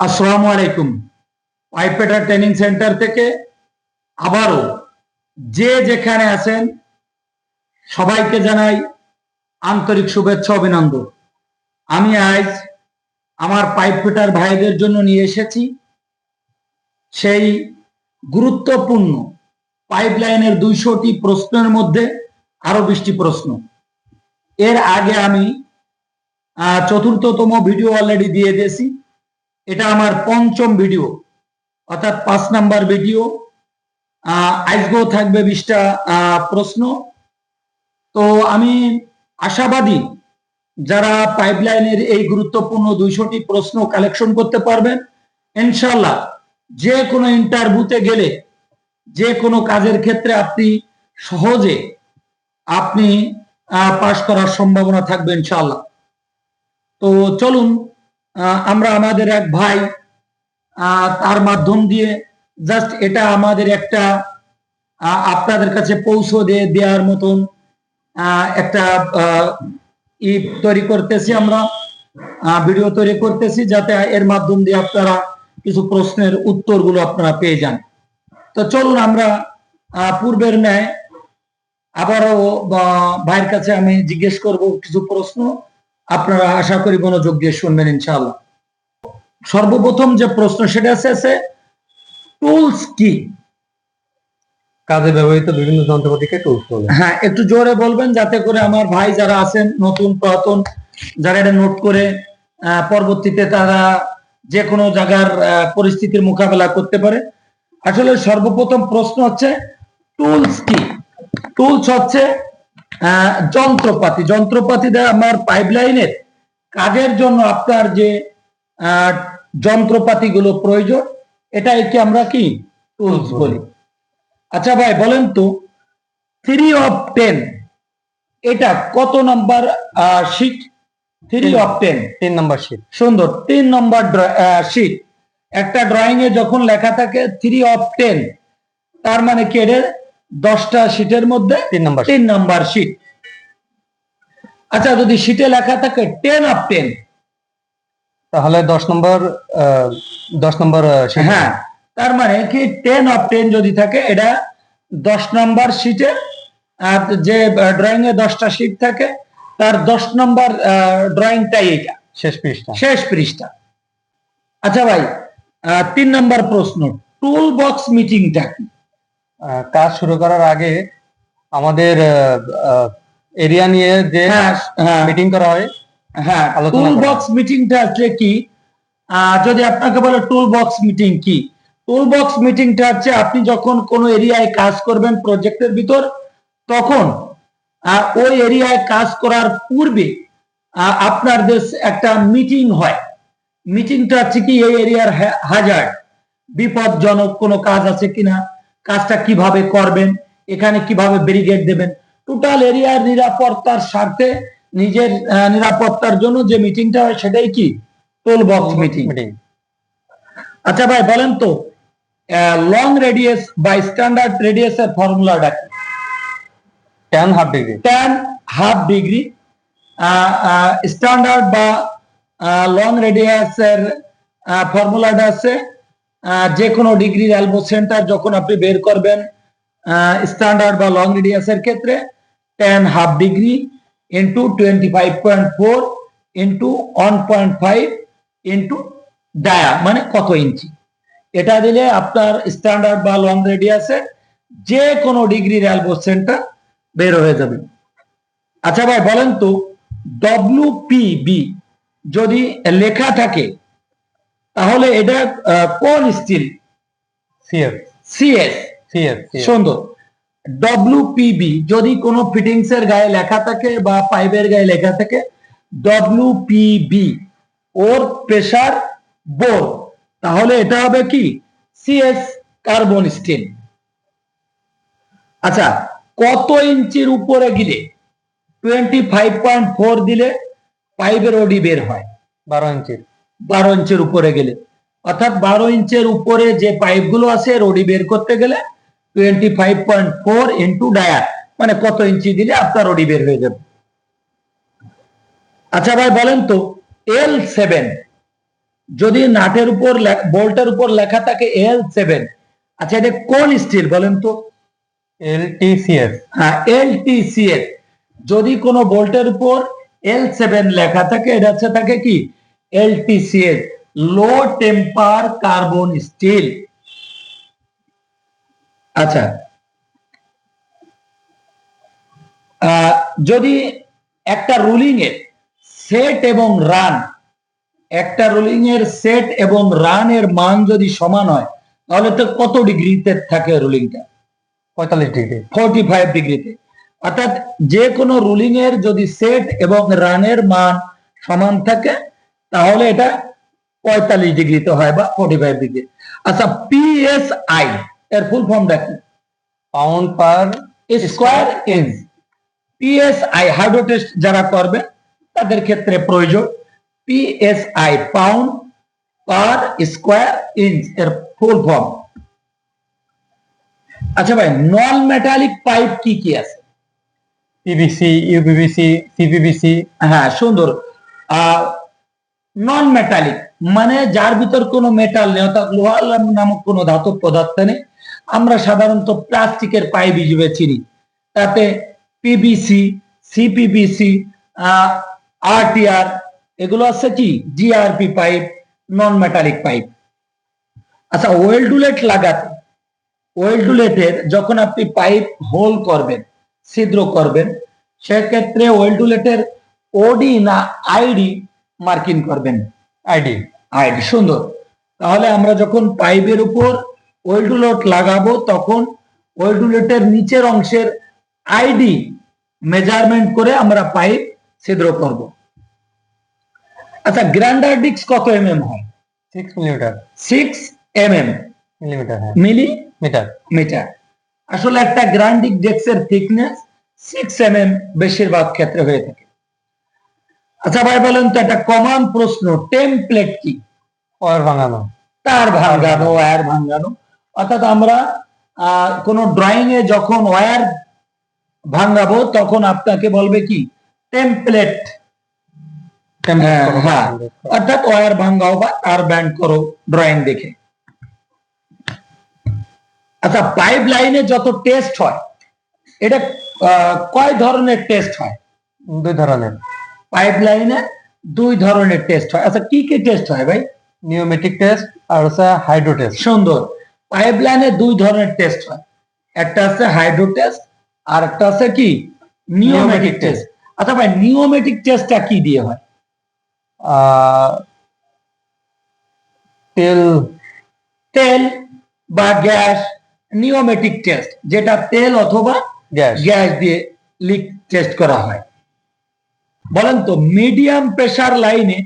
আসসালামু আলাইকুম। পাইপেটা training centre থেকে আবারও যে যেখানে আছেন, সবাইকে জানাই আন্তরিক শুভেচ্ছা, অভিনন্দন। আমি আজ আমার পাইপ ফিটার ভাইদের জন্য নিয়ে এসেছি সেই গুরুত্বপূর্ণ পাইপলাইনের দুইশোটি প্রশ্নের মধ্যে আরও বিশটি প্রশ্ন। এর আগে আমি চতুর্থতম ভিডিও অলরেডি দিয়ে দিয়েছি। এটা আমার পঞ্চম ভিডিও অর্থাৎ পাঁচ নাম্বার ভিডিও আজকেও থাকবে বিশটা প্রশ্ন। তো আমি আশাবাদী যারা পাইপলাইনের এই গুরুত্বপূর্ণ দুইশোটি প্রশ্ন কালেকশন করতে পারবেন ইনশাল্লাহ যে কোনো ইন্টারভিউতে গেলে যে কোনো কাজের ক্ষেত্রে আপনি সহজে আপনি পাশ করার সম্ভাবনা থাকবে ইনশাল্লাহ তো চলুন আমরা আমাদের এক ভাই তার মাধ্যম দিয়ে জাস্ট এটা আমাদের একটা আপনাদের কাছে পৌঁছে দিয়ে দেওয়ার মতন একটা ই তৈরি করতেছি আমরা ভিডিও তৈরি করতেছি যাতে এর মাধ্যম দিয়ে আপনারা কিছু প্রশ্নের উত্তরগুলো আপনারা পেয়ে যান। তো চলুন আমরা পূর্বের ন্যায় আবারও ভাইয়ের কাছে আমি জিজ্ঞেস করব কিছু প্রশ্ন। আপনারা আশা করি মনোযোগ দিয়ে শুনবেন ইনশাআল্লাহ। সর্বপ্রথম যে প্রশ্ন সেটা আছে টুলস কি? কাজে ব্যবহৃত বিভিন্ন যন্ত্রপাতিকে টুলস বলে। হ্যাঁ একটু জোরে বলবেন যাতে করে আমার ভাই যারা আছেন নতুন পুরাতন যারা এটা নোট করে আহ, পরবর্তীতে তারা যে কোনো জায়গার পরিস্থিতির মোকাবেলা করতে পারে। আসলে সর্বপ্রথম প্রশ্ন হচ্ছে টুলস কি? টুলস হচ্ছে যন্ত্রপাতি যন্ত্রপাতি আমার পাইপলাইনের কাজের জন্য আপনার যে যন্ত্রপাতিগুলো প্রয়োজন এটাকে আমরা কি? টুলস বলি। আচ্ছা ভাই বলেন তো থ্রি অফ টেন এটা কত number sheet three of ten তিন নাম্বার শীট সুন্দর তিন নম্বর শিট একটা ড্রয়িং এ যখন লেখা থাকে থ্রি অফ টেন তার মানে কি এটা? দশটা শিটের মধ্যে তিন নাম্বার তিন নাম্বার শিট আচ্ছা যদি শিটে লেখা থাকে টেন অফ টেন তাহলে দশ নম্বর দশ নম্বর হ্যাঁ তার মানে কি টেন অফ টেন যদি থাকে এটা দশ নম্বর শিটে আর যে ড্রয়িং এ দশটা শিট থাকে তার দশ নম্বর ড্রয়িংটাই এটা শেষ পৃষ্ঠা। শেষ পৃষ্ঠা। আচ্ছা ভাই তিন নম্বর প্রশ্ন। টুল বক্স মিটিংটা কি? কাজ শুরু করার আগে আমাদের এরিয়া নিয়ে যে হ্যাঁ হ্যাঁ। মিটিং করা হয় হ্যাঁ টুল বক্স মিটিংটা আসলে কি? যদি আপনাকে বলে টুল বক্স মিটিং কি? টুল বক্স মিটিংটা হচ্ছে আপনি যখন কোন এরিয়ায় কাজ করবেন প্রজেক্টের ভিতর তখন ওই এরিয়ায় কাজ করার পূর্বে আপনার দেশ একটা মিটিং হয় মিটিংটা হচ্ছে কি এই এরিয়ার হাজার্ড বিপদজনক কোনো কাজ আছে কিনা? কাজটা কীভাবে করবেন এখানে কীভাবে ব্যারিগেড দেবেন। টোটাল এরিয়ার নিরাপত্তার স্বার্থে নিজের নিরাপত্তার জন্য যে মিটিংটা হয় সেটাই কি? টোল বক্স মিটিং আচ্ছা ভাই বলেন তো লং রেডিয়াস বা স্ট্যান্ডার্ড রেডিয়াসের ফর্মুলাটা কি? Ten half degree ten half degree standard বা লং রেডিয়াসের ফর্মুলাটা আছে। যে কোনো ডিগ্রির অ্যালবো সেন্টার যখন আপনি বের করবেন স্ট্যান্ডার্ড বা লং রেডিয়াসের ক্ষেত্রে ten half degree into twenty five point four into one point five into dia মানে কত ইঞ্চি এটা দিলে আপনার স্ট্যান্ডার্ড বা লং রেডিয়াসে যে কোনো ডিগ্রির অ্যালবো সেন্টার বের হয়ে যাবে। আচ্ছা ভাই, বলেন তো ডব্লিউ পি বি যদি লেখা থাকে তাহলে এটা কোন স্টিল সিএফ সিএস সিএফ সুন্দর। যদি কোনো ফিটিংস এর গায়ে লেখা থাকে বা পাইপের গায়ে লেখা থাকে W B or pressure board তাহলে এটা হবে কি? সিএস কার্বন স্টিল আচ্ছা কত ইঞ্চির উপরে গেলে টোয়েন্টি ফাইভ পয়েন্ট ফোর দিলে পাইপের ওডি বের হয়? বারো ইঞ্চির। বারো ইঞ্চের উপরে গেলে। অর্থাৎ বারো ইঞ্চের উপরে যে পাইপগুলো আছে রডি বের করতে গেলে twenty five point four into Dier মানে কত ইঞ্চি দিলে আপনার রডি বের হয়ে যাবে। আচ্ছা ভাই বলেন তো এল সেভেন যদি নাটের উপর বোল্টের উপর লেখা থাকে এল সেভেন আচ্ছা এটা কোন স্টিল বলেন তো? এল টি সি এস হ্যাঁ এল টি সি এফ যদি কোনো বোল্টের উপর এল সেভেন লেখা থাকে এটা হচ্ছে থাকে কি? L low temper carbon steel আচ্ছা। যদি একটা রুলিং এর সেট এবং রান একটা রুলিং এর সেট এবং রানের মান যদি সমান হয় তাহলে তো কত ডিগ্রিতে থাকে রুলিংটা পঁয়তাল্লিশ ডিগ্রি। ফোর্টি ফাইভ ডিগ্রিতে। অর্থাৎ যে কোনো রুলিং এর যদি সেট এবং রানের মান সমান থাকে তাহলে এটা পঁয়তাল্লিশ ডিগ্রিতে হয় বা ফোর্টি ফাইভ ডিগ্রি আচ্ছা পিএসআই এর ফুল ফর্ম দেখি pound per square inch PSI hydro test যারা করবে তাদের ক্ষেত্রে প্রয়োজন PSI pound per square inch এর ফুল ফর্ম আচ্ছা ভাই নন মেটালিক পাইপ কি কি আছে? পিভিসি ইউপিভিসি সিপিভিসি হ্যাঁ সুন্দর। নন মেটালিক মানে যার ভিতর কোনো মেটাল নেই, অর্থাৎ লোহা নামক কোনো ধাতব পদার্থ নেই। আমরা সাধারণত প্লাস্টিকের পাইপ হিসেবে চিনি। তাতে পিবিসি সিপিবিসি আরটিআর এগুলো আছে কি? GRP pipe non metallic pipe আচ্ছা ওয়েলডুলেট লাগাতে ওয়েলডুলেটের যখন আপনি পাইপ হোল করবেন, ছিদ্র করবেন, সেক্ষেত্রে ওয়েলডুলেটের ওডি না আইডি মার্কিং করবেন। আইডি। আইডি সুন্দর। তাহলে আমরা যখন পাইপের উপর ওয়েলডুলেট লাগাবো তখন ওয়েলডুলেটের নিচের অংশের আইডি মেজারমেন্ট করে আমরা পাইপ ছিদ্র করব। আচ্ছা গ্র্যান্ডার ডিক্স কত এমএম হয়? Six millimetre six mm. Millimetre হ্যাঁ। মিলি? Metre metre. আসলে একটা গ্রান্ডিক ডেক্সের থিকনেস সিক্স এম এম বেশিরভাগ ক্ষেত্রে হয়ে থাকে। আচ্ছা ভাই বলেন তো একটা কমন প্রশ্ন টেমপ্লেট কি? ওয়ার ভাঙানো। তার ভাঙানো ওয়্যার ভাঙানো। অর্থাৎ আমরা কোনো ড্রয়িং এ যখন ওয়্যার ভাঙাবো তখন আপনাকে বলবে কি? টেমপ্লেট হ্যাঁ, হ্যাঁ। অর্থাৎ ওয়্যার ভাঙাও বা তার ব্যান্ড করো ড্রয়িং দেখে। আচ্ছা পাইপ লাইনে যত টেস্ট হয় এটা কয় ধরনের টেস্ট হয়? দুই ধরনের। পাইপ লাইনে দুই ধরনের টেস্ট হয়। আচ্ছা কি কি টেস্ট হয় ভাই? নিউমেটিক টেস্ট আর হচ্ছে হাইড্রো টেস্ট সুন্দর। পাইপ লাইনে দুই ধরনের টেস্ট হয়। একটা আছে হাইড্রো টেস্ট আর একটা আছে কি? নিওমেটিক টেস্ট আচ্ছা ভাই নিওমেটিক টেস্টটা কি দিয়ে হয়? তেল। তেল বা গ্যাস নিওমেটিক টেস্ট যেটা তেল অথবা গ্যাস। গ্যাস দিয়ে লিক টেস্ট করা হয়। বলেন তো মিডিয়াম প্রেসার লাইনে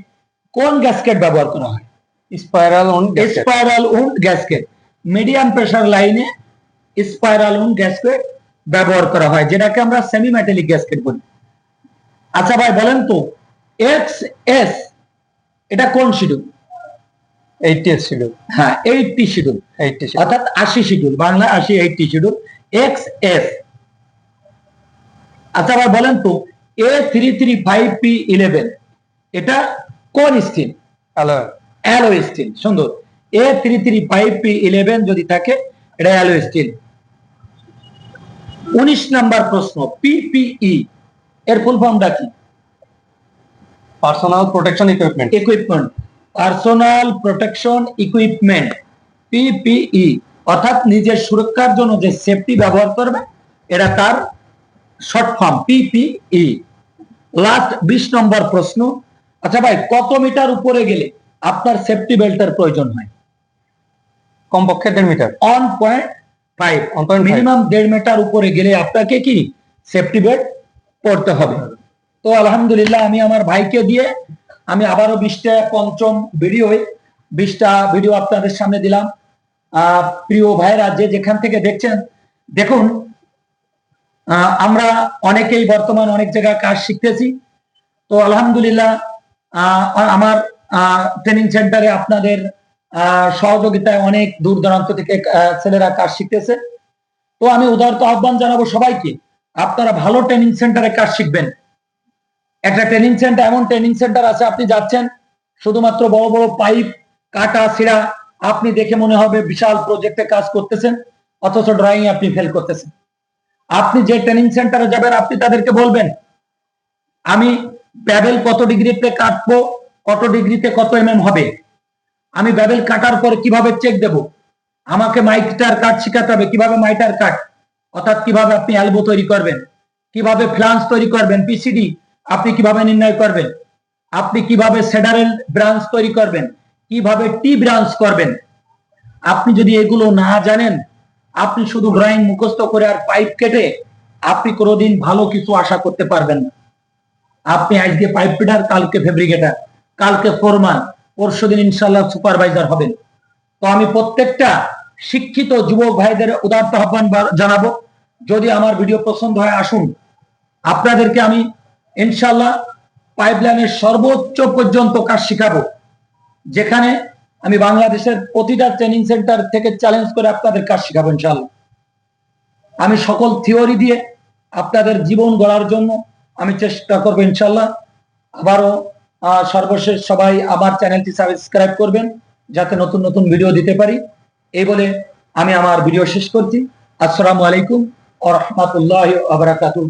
কোন গ্যাসকেট ব্যবহার করা হয়? Spiral on spiral wound gasket medium pressure লাইনে স্পাইরাল উন্ড গ্যাসকেট ব্যবহার করা হয় যেটাকে আমরা সেমি মেটালিক গ্যাসকেট বলি। আচ্ছা ভাই বলেন তো এক্স এস এটা কোন শিডিউল এইটি শিডিউল হ্যাঁ এইটটি শিডিউল এইটি অর্থাৎ আশি শিডিউল বাংলা আশি এইটটি শিডিউল এক্স এস আচ্ছা ভাই বলেন তো A three three five P eleven এটা কোন স্টিল অ্যালো স্টিল সুন্দর। A three three five P eleven যদি থাকে এটা অ্যালো স্টিল উনিশ নাম্বার প্রশ্ন পিপিই এর ফুল ফর্মটা কি? Personal protection equipment equipment personal protection equipment PPE অর্থাৎ নিজের সুরক্ষার জন্য যে সেফটি ব্যবহার করবে এটা তার শর্ট ফর্ম পিপিই লাস্ট বিশ নম্বর প্রশ্ন। আচ্ছা ভাই কত মিটার উপরে গেলে আপনার সেফটি বেল্টের প্রয়োজন হয়? কমপক্ষে দেড় metre. One point five 1.5 minimum দেড় মিটার উপরে গেলে আপনাকে কি? সেফটি বেল্ট পড়তে হবে। তো আলহামদুলিল্লাহ আমি আমার ভাইকে দিয়ে আমি আবারও বিশটা পঞ্চম ভিডিও বিশটা ভিডিও আপনাদের সামনে দিলাম। আহ, প্রিয় ভাইরা যে যেখান থেকে দেখছেন দেখুন আমরা অনেকেই বর্তমান অনেক জায়গায় কাজ শিখতেছি। তো আলহামদুলিল্লাহ আমার ট্রেনিং সেন্টারে আপনাদের সহযোগিতায় অনেক দূর দূরান্ত থেকে ছেলেরা কাজ শিখতেছে। তো আমি উদারত আহ্বান জানাব সবাইকে, আপনারা ভালো ট্রেনিং সেন্টারে কাজ শিখবেন। একটা ট্রেনিং সেন্টার এমন ট্রেনিং সেন্টার আছে, আপনি যাচ্ছেন, শুধুমাত্র বড় বড় পাইপ, কাটা, ছিঁড়া, আপনি দেখে মনে হবে বিশাল প্রজেক্টে কাজ করতেছেন, অথচ ড্রয়িং আপনি ফেল করতেছেন। আপনি যে ট্রেনিং সেন্টারে যাবেন, আপনি তাদেরকে বলবেন, আমি প্যাবেল কত ডিগ্রিতে কাটবো, কত ডিগ্রিতে কত এমএম হবে? আমি ব্যাবেল কাটার পর কীভাবে চেক দেব? আমাকে মাইটার কাট শেখাতে হবে। কীভাবে মাইটার কাট? অর্থাৎ কীভাবে আপনি অ্যালবো তৈরি করবেন? কীভাবে ফ্লান্স তৈরি করবেন? পিসিডি আপনি কীভাবে নির্ণয় করবেন? আপনি কীভাবে সেডারেল ব্রাঞ্চ তৈরি করবেন? কীভাবে টি ব্রাঞ্চ করবেন? আপনি যদি এগুলো না জানেন আপনি শুধু ড্রয়িং মুখস্থ করে আর পাইপ কেটে আপনি কোনোদিন ভালো কিছু আশা করতে পারবেন না। আপনি আজকে পাইপ ফিটার, কালকে ফেব্রিকেটার, কালকে ফোরমান, পরশু দিন ইনশাল্লাহ সুপারভাইজার হবেন। তো আমি প্রত্যেকটা শিক্ষিত যুবক ভাইদের উদার্ত আহ্বান জানাব, যদি আমার ভিডিও পছন্দ হয়, আসুন। আপনাদেরকে আমি ইনশাল্লাহ পাইপলাইনের সর্বোচ্চ পর্যন্ত কাজ শিখাবো। যেখানে আমি বাংলাদেশের প্রতিটা ট্রেনিং সেন্টার থেকে চ্যালেঞ্জ করে আপনাদের কাজ শিখাবো ইনশাল্লাহ আমি সকল থিওরি দিয়ে আপনাদের জীবন গড়ার জন্য আমি চেষ্টা করব ইনশাল্লাহ আবারও সর্বশেষ সবাই আমার চ্যানেলটি সাবস্ক্রাইব করবেন, যাতে নতুন নতুন ভিডিও দিতে পারি। এই বলে আমি আমার ভিডিও শেষ করছি। আসসালামু আলাইকুম ও রহমতুল্লাহ আবরাকাতু